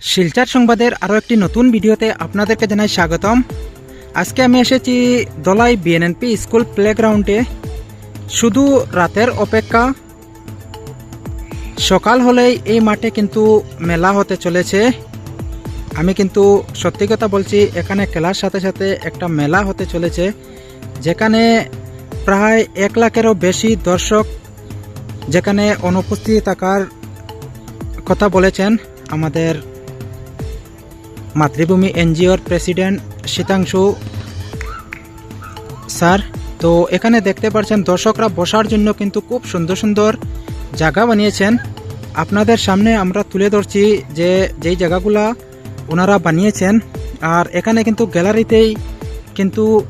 শিলচর সংবাদের আরও একটি নতুন ভিডিওতে আপনাদেরকে জানাই স্বাগতম। আজকে আমি এসেছি দলাই বিএনএনপি স্কুল প্লেগ্রাউন্ডে। শুধু রাতের অপেক্ষা, সকাল হলেই এই মাঠে কিন্তু মেলা হতে চলেছে। আমি কিন্তু সত্যি কথা বলছি, এখানে খেলার সাথে সাথে একটা মেলা হতে চলেছে, যেখানে প্রায় এক লাখেরও বেশি দর্শক যেখানে অনুপস্থিত থাকার কথা বলেছেন আমাদের মাতৃভূমি এনজিওর প্রেসিডেন্ট শীতাংশু স্যার। তো এখানে দেখতে পাচ্ছেন, দর্শকরা বসার জন্য কিন্তু খুব সুন্দর সুন্দর জায়গা বানিয়েছেন। আপনাদের সামনে আমরা তুলে ধরছি যে যেই জায়গাগুলা ওনারা বানিয়েছেন। আর এখানে কিন্তু গ্যালারিতেই কিন্তু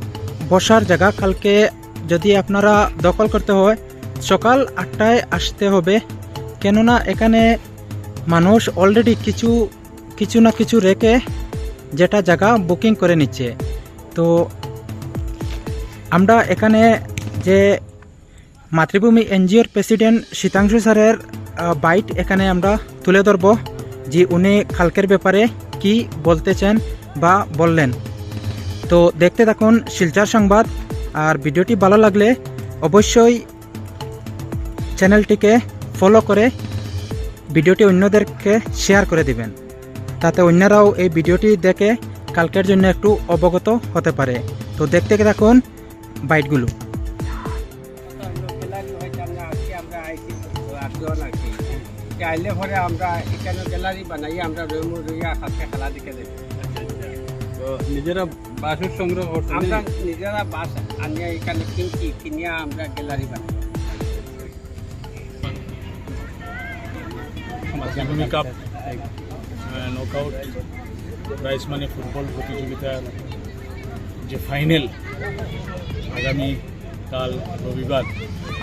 বসার জায়গা। কালকে যদি আপনারা দখল করতে হয়, সকাল আটটায় আসতে হবে। কেননা এখানে মানুষ অলরেডি কিছু কিছু না কিছু রেখে যেটা জায়গা বুকিং করে নিচ্ছে। তো আমরা এখানে যে মাতৃভূমি এনজিওর প্রেসিডেন্ট শীতাংশু স্যারের বাইট এখানে আমরা তুলে ধরব যে উনি খালকের ব্যাপারে কি বলতেছেন বা বললেন। তো দেখতে থাকুন শিলচর সংবাদ, আর ভিডিওটি ভালো লাগলে অবশ্যই চ্যানেলটিকে ফলো করে ভিডিওটি অন্যদেরকে শেয়ার করে দিবেন। তাতে অন্যরাও এই ভিডিওটি দেখে কালকের জন্য একটু অবগত হতে পারে। তো দেখতে থাকুন বাইটগুলো। আইলে পরে আমরা এখানে গ্যালারি বানাই আমরা তো নিজেরা সংগ্রহ আমরা নিজেরা বাস আনিয়া এখানে কিনিয়া আমরা গ্যালারি নকআউট প্রাইজ মানে ফুটবল প্রতিযোগিতার যে ফাইনাল আগামী কাল রবিবার,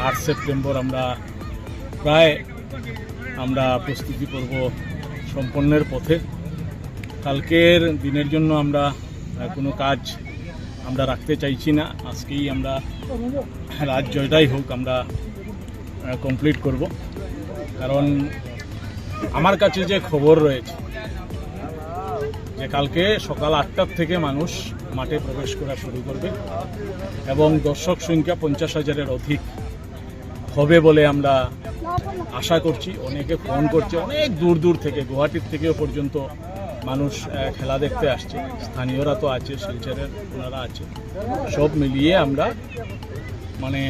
আট সেপ্টেম্বর আমরা প্রায় আমরা প্রস্তুতি পর্ব সম্পন্নের পথে। কালকের দিনের জন্য আমরা কোনো কাজ আমরা রাখতে চাইছি না। আজকেই আমরা রাত জয়টাই হোক আমরা কমপ্লিট করব। কারণ আমার কাছে যে খবর রয়েছে যে কালকে সকাল আটটার থেকে মানুষ মাঠে প্রবেশ করা শুরু করবে এবং দর্শক সংখ্যা পঞ্চাশ হাজারের অধিক হবে বলে আমরা আশা করছি। অনেকে ফোন করছে, অনেক দূর দূর থেকে, গুয়াহাটির থেকেও পর্যন্ত মানুষ খেলা দেখতে আসছে। স্থানীয়রা তো আছে, শিলচরের ওনারা আছে। সব মিলিয়ে আমরা মানে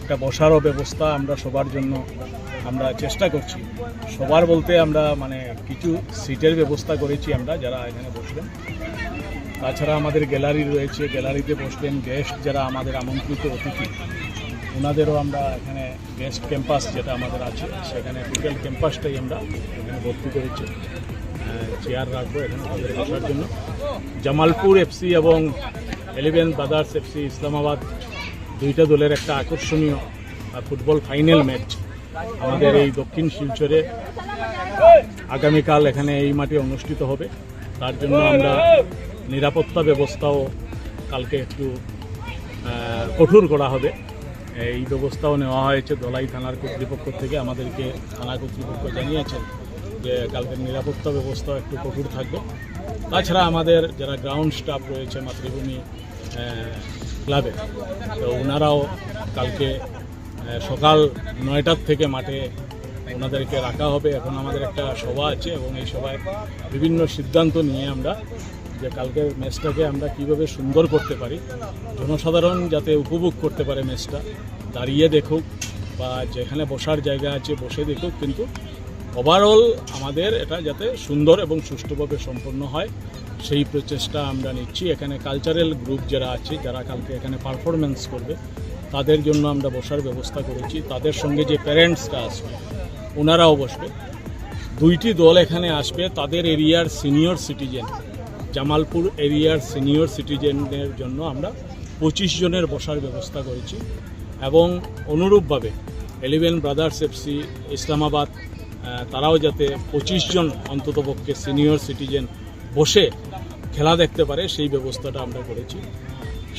একটা বসারও ব্যবস্থা আমরা সবার জন্য আমরা চেষ্টা করছি। সবার বলতে আমরা মানে কিছু সিটের ব্যবস্থা করেছি আমরা যারা এখানে বসবেন। তাছাড়া আমাদের গ্যালারি রয়েছে, গ্যালারিতে বসবেন গেস্ট যারা আমাদের আমন্ত্রিত অতিথি। ওনাদেরও আমরা এখানে গেস্ট ক্যাম্পাস যেটা আমাদের আছে, সেখানে টোটাল ক্যাম্পাসটাই আমরা এখানে ভর্তি করেছি। চেয়ার রাখব এখানে তাদের বসার জন্য। জামালপুর এফসি এবং এলেভেন ব্রাদার্স এফসি ইসলামাবাদ দুইটা দলের একটা আকর্ষণীয় ফুটবল ফাইনাল ম্যাচ আমাদের এই দক্ষিণ শিলচরে আগামীকাল এখানে এই মাঠে অনুষ্ঠিত হবে। তার জন্য আমরা নিরাপত্তা ব্যবস্থাও কালকে একটু কঠোর করা হবে। এই ব্যবস্থাও নেওয়া হয়েছে দলাই থানার কর্তৃপক্ষ থেকে। আমাদেরকে থানা কর্তৃপক্ষ জানিয়েছেন যে কালকের নিরাপত্তা ব্যবস্থা একটু কঠোর থাকবে। তাছাড়া আমাদের যারা গ্রাউন্ড স্টাফ রয়েছে, মাতৃভূমি ক্লাবে। তো ওনারাও কালকে সকাল নয়টার থেকে মাঠে ওনাদেরকে রাখা হবে। এখন আমাদের একটা সভা আছে এবং এই সভায় বিভিন্ন সিদ্ধান্ত নিয়ে আমরা যে কালকের ম্যাচটাকে আমরা কীভাবে সুন্দর করতে পারি, জনসাধারণ যাতে উপভোগ করতে পারে ম্যাচটা, দাঁড়িয়ে দেখুক বা যেখানে বসার জায়গা আছে বসে দেখুক। কিন্তু ওভারঅল আমাদের এটা যাতে সুন্দর এবং সুষ্ঠুভাবে সম্পন্ন হয়। সেই প্রচেষ্টা আমরা নিচ্ছি। এখানে কালচারাল গ্রুপ যারা আছে, যারা কালকে এখানে পারফরমেন্স করবে, তাদের জন্য আমরা বসার ব্যবস্থা করেছি। তাদের সঙ্গে যে প্যারেন্টসরা আসবে, ওনারাও বসবে। দুইটি দল এখানে আসবে, তাদের এরিয়ার সিনিয়র সিটিজেন জামালপুর এরিয়ার সিনিয়র সিটিজেনদের জন্য আমরা পঁচিশ জনের বসার ব্যবস্থা করেছি। এবং অনুরূপভাবে এলিভেন ব্রাদার্স এফসি ইসলামাবাদ তারাও যাতে পঁচিশ জন অন্ততপক্ষে সিনিয়র সিটিজেন বসে খেলা দেখতে পারে, সেই ব্যবস্থাটা আমরা করেছি।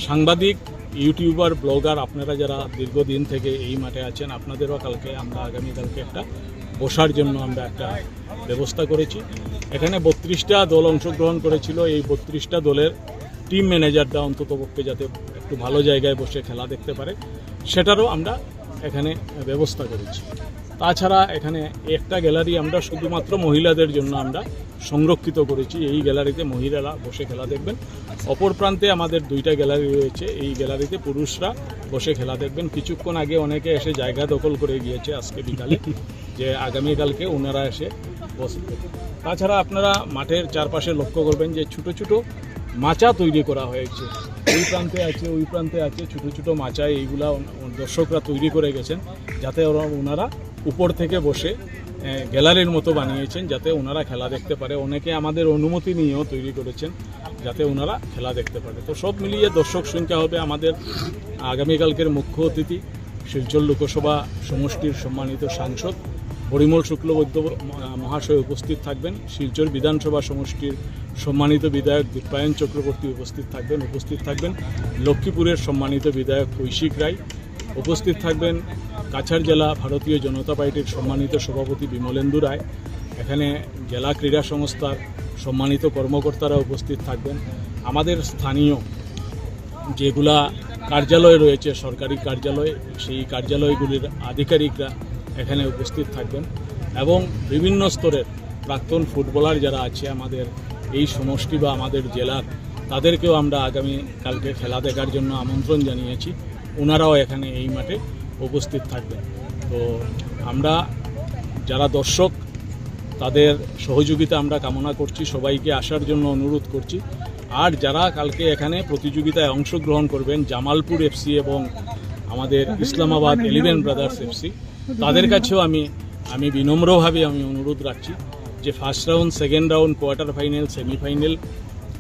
সাংবাদিক, ইউটিউবার, ব্লগার, আপনারা যারা দীর্ঘদিন থেকে এই মাঠে আছেন, আপনাদেরও কালকে আমরা, আগামীকালকে একটা বসার জন্য আমরা একটা ব্যবস্থা করেছি। এখানে বত্রিশটা দল অংশগ্রহণ করেছিল। এই বত্রিশটা দলের টিম ম্যানেজাররা অন্তত পক্ষে যাতে একটু ভালো জায়গায় বসে খেলা দেখতে পারে, সেটারও আমরা এখানে ব্যবস্থা করেছি। তাছাড়া এখানে একটা গ্যালারি আমরা শুধুমাত্র মহিলাদের জন্য আমরা সংরক্ষিত করেছি। এই গ্যালারিতে মহিলারা বসে খেলা দেখবেন। অপর প্রান্তে আমাদের দুইটা গ্যালারি রয়েছে। এই গ্যালারিতে পুরুষরা বসে খেলা দেখবেন। কিছুক্ষণ আগে অনেকে এসে জায়গা দখল করে গিয়েছে আজকে বিকালে, যে আগামীকালকে ওনারা এসে বসবে। তাছাড়া আপনারা মাঠের চারপাশে লক্ষ্য করবেন যে ছোট ছোট মাচা তৈরি করা হয়েছে। ওই প্রান্তে আছে, ওই প্রান্তে আছে। ছোট ছোট মাচা এইগুলা দর্শকরা তৈরি করে গেছেন, যাতে ওরা ওনারা উপর থেকে বসে গ্যালারির মতো বানিয়েছেন যাতে ওনারা খেলা দেখতে পারে। অনেকে আমাদের অনুমতি নিয়েও তৈরি করেছেন যাতে ওনারা খেলা দেখতে পারে। তো সব মিলিয়ে দর্শক সংখ্যা হবে আমাদের আগামীকালকের মুখ্য অতিথি, শিলচর লোকসভা সমষ্টির সম্মানিত সাংসদ পরিমল শুক্লবৈদ্য মহাশয় উপস্থিত থাকবেন। শিলচর বিধানসভা সমষ্টির সম্মানিত বিধায়ক দীপায়ন চক্রবর্তী উপস্থিত থাকবেন উপস্থিত থাকবেন লক্ষ্মীপুরের সম্মানিত বিধায়ক কৈশিক রায়। উপস্থিত থাকবেন কাছাড় জেলা ভারতীয় জনতা পার্টির সম্মানিত সভাপতি বিমলেন্দু রায়, এখানে জেলা ক্রীড়া সংস্থার সম্মানিত কর্মকর্তারা উপস্থিত থাকবেন। আমাদের স্থানীয় যেগুলা কার্যালয় রয়েছে, সরকারি কার্যালয়, সেই কার্যালয়গুলির আধিকারিকরা এখানে উপস্থিত থাকবেন এবং বিভিন্ন স্তরের প্রাক্তন ফুটবলার যারা আছে আমাদের এই সমষ্টি বা আমাদের জেলার, তাদেরকেও আমরা আগামী কালকে খেলা দেখার জন্য আমন্ত্রণ জানিয়েছি। ওনারাও এখানে এই মাঠে উপস্থিত থাকবেন। তো আমরা যারা দর্শক, তাদের সহযোগিতা আমরা কামনা করছি, সবাইকে আসার জন্য অনুরোধ করছি। আর যারা কালকে এখানে প্রতিযোগিতায় অংশগ্রহণ করবেন, জামালপুর এফসি এবং আমাদের ইসলামাবাদ এলিভেন ব্রাদার্স এফসি তাদের কাছেও আমি আমি বিনম্রভাবে আমি অনুরোধ রাখছি যে first round second round quarter final semifinal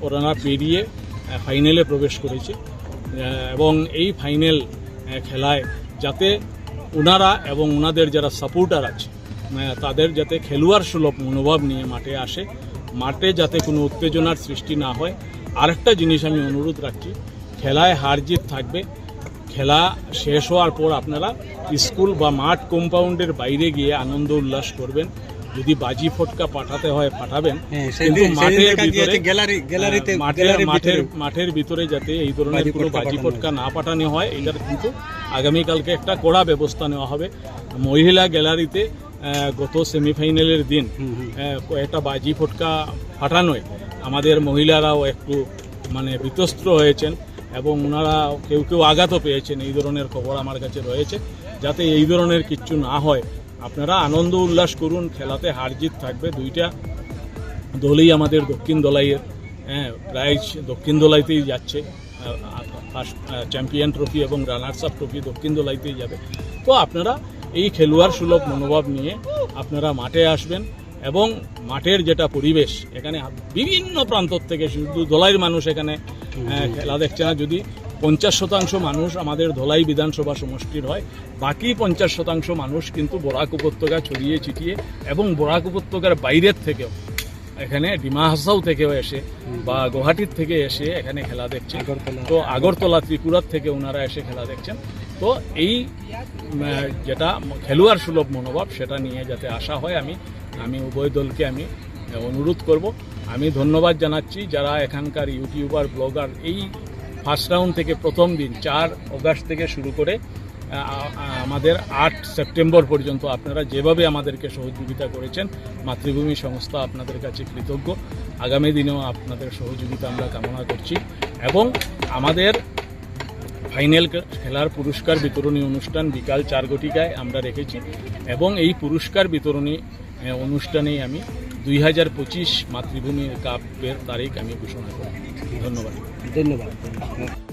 ওনারা পেরিয়ে ফাইনালে প্রবেশ করেছে। এবং এই ফাইনাল খেলায় যাতে ওনারা এবং ওনাদের যারা সাপোর্টার আছে তাদের যাতে খেলোয়াড় সুলভ মনোভাব নিয়ে মাঠে আসে, মাঠে যাতে কোনো উত্তেজনার সৃষ্টি না হয়। আরেকটা জিনিস আমি অনুরোধ রাখছি, খেলায় হার জিত থাকবে। খেলা শেষ হওয়ার পর আপনারা স্কুল বা মাঠ কম্পাউন্ডের বাইরে গিয়ে আনন্দ উল্লাস করবেন। যদি বাজি ফটকা পাঠাতে হয় পাঠাবেন। হ্যাঁ, কিন্তু মাঠের ভিতরে হ্যাঁ, মাঠের মাঠের ভিতরে। মাঠের ভিতরে যাতে এই ধরনের কোনো বাজি ফটকা না পাঠানো হয় এটার কিন্তু আগামীকালকে একটা কড়া ব্যবস্থা নেওয়া হবে। মহিলা গ্যালারিতে গত সেমিফাইনালের দিন কয়েকটা বাজি ফটকা ফাটানোয় আমাদের মহিলারাও একটু মানে বিতস্ত্র হয়েছেন এবং ওনারা কেউ কেউ আঘাতও পেয়েছেন। এই ধরনের খবর আমার কাছে রয়েছে। যাতে এই ধরনের কিচ্ছু না হয় আপনারা আনন্দ উল্লাস করুন খেলাতে হার জিত থাকবে দুইটা দলই আমাদের দক্ষিণ দলাইয়ের হ্যাঁ প্রায় দক্ষিণ দলাইতেই যাচ্ছে ফার্স্ট চ্যাম্পিয়ন ট্রফি এবং রানার্স আপ ট্রফি দক্ষিণ দলাইতেই যাবে। তো আপনারা এই খেলোয়াড় সুলভ মনোভাব নিয়ে আপনারা মাঠে আসবেন এবং মাঠের যেটা পরিবেশ এখানে বিভিন্ন প্রান্ত থেকে শুধু দলাইয়ের মানুষ এখানে আহ, খেলা দেখছে না। যদি পঞ্চাশ শতাংশ মানুষ আমাদের ধলাই বিধানসভা সমষ্টির হয় বাকি পঞ্চাশ শতাংশ মানুষ কিন্তু বরাক উপত্যকা ছড়িয়ে ছিটিয়ে এবং বরাক উপত্যকার বাইরের থেকেও এখানে ডিমা হাসাও থেকেও এসে বা গুয়াহাটির থেকে এসে এখানে খেলা দেখছেন। তো আগরতলা ত্রিপুরার থেকে ওনারা এসে খেলা দেখছেন। তো এই যেটা খেলোয়াড় সুলভ মনোভাব সেটা নিয়ে যাতে আসা হয় আমি আমি উভয় দলকে আমি অনুরোধ করব। আমি ধন্যবাদ জানাচ্ছি যারা এখানকার ইউটিউবার ব্লগার এই ফার্স্ট রাউন্ড থেকে প্রথম দিন, চার অগাস্ট থেকে শুরু করে আমাদের আট সেপ্টেম্বর পর্যন্ত আপনারা যেভাবে আমাদেরকে সহযোগিতা করেছেন, মাতৃভূমি সংস্থা আপনাদের কাছে কৃতজ্ঞ। আগামী দিনেও আপনাদের সহযোগিতা আমরা কামনা করছি এবং আমাদের ফাইনাল খেলার পুরস্কার বিতরণী অনুষ্ঠান বিকাল চার ঘটিকায় আমরা রেখেছি এবং এই পুরস্কার বিতরণী অনুষ্ঠানেই আমি দুই হাজার পঁচিশ মাতৃভূমির কাপের তারিখ আমি ঘোষণা করি। ধন্যবাদ। ধন্যবাদ।